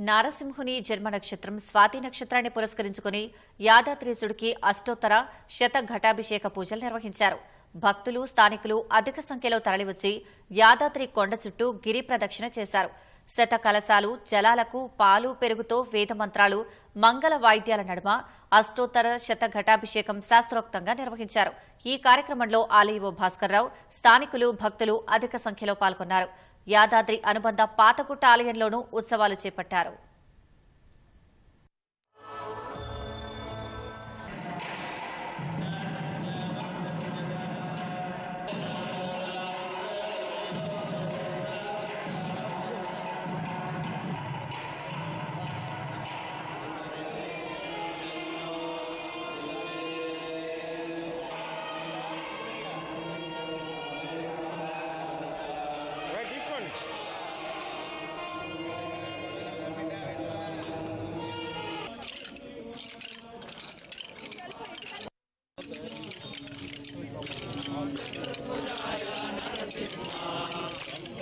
నారసింహుని జన్మ నక్షత్రం స్వాతి నక్షత్రాన్ని పురస్కరించుకుని యాదాద్రీసుడికి అష్టోత్తర శత ఘటాభిషేక పూజలు నిర్వహించారు. భక్తులు స్థానికులు అధిక సంఖ్యలో తరలివచ్చి యాదాద్రి కొండ చుట్టూ గిరి ప్రదక్షిణ చేశారు. శత కలశాలు జలాలకు పాలు పెరుగుతో వేదమంత్రాలు మంగళ వాయిద్యాల నడుమ అష్టోత్తర శత ఘటాభిషేకం శాస్త్రోక్తంగా నిర్వహించారు. ఈ కార్యక్రమంలో ఆలయో భాస్కర్రావు స్థానికులు భక్తులు అధిక సంఖ్యలో పాల్గొన్నారు. యాదాద్రి అనుబంధ పాతకుట్ట ఆలయంలోనూ ఉత్సవాలు చేపట్టారు.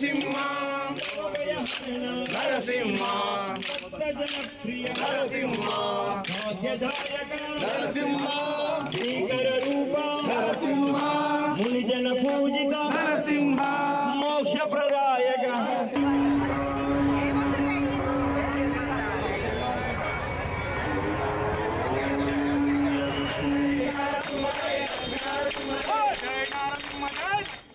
నరసింహ నరసింహ నరసింహ నరసింహ భీకర రూప నరసింహ మునిజన పూజిత నరసింహ మోక్ష ప్రదాయక Hey!